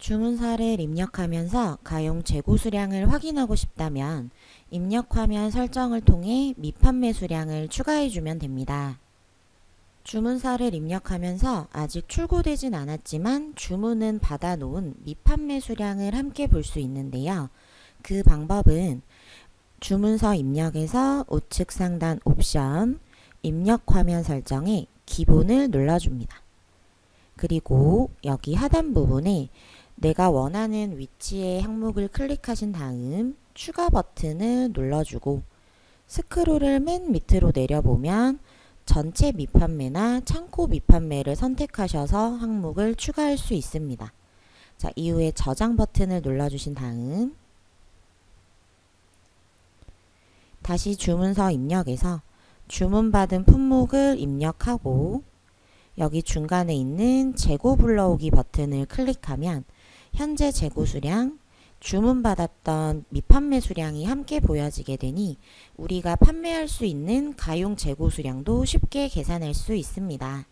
주문서를 입력하면서 가용 재고 수량을 확인하고 싶다면 입력 화면 설정을 통해 미판매 수량을 추가해 주면 됩니다. 주문서를 입력하면서 아직 출고되진 않았지만 주문은 받아놓은 미판매 수량을 함께 볼 수 있는데요. 그 방법은 주문서 입력에서 우측 상단 옵션 입력 화면 설정에 기본을 눌러줍니다. 그리고 여기 하단 부분에 내가 원하는 위치의 항목을 클릭하신 다음 추가 버튼을 눌러주고 스크롤을 맨 밑으로 내려보면 전체 미판매나 창고 미판매를 선택하셔서 항목을 추가할 수 있습니다. 자, 이후에 저장 버튼을 눌러주신 다음 다시 주문서 입력에서 주문받은 품목을 입력하고 여기 중간에 있는 재고 불러오기 버튼을 클릭하면 현재 재고 수량, 주문받았던 미판매 수량이 함께 보여지게 되니 우리가 판매할 수 있는 가용 재고 수량도 쉽게 계산할 수 있습니다.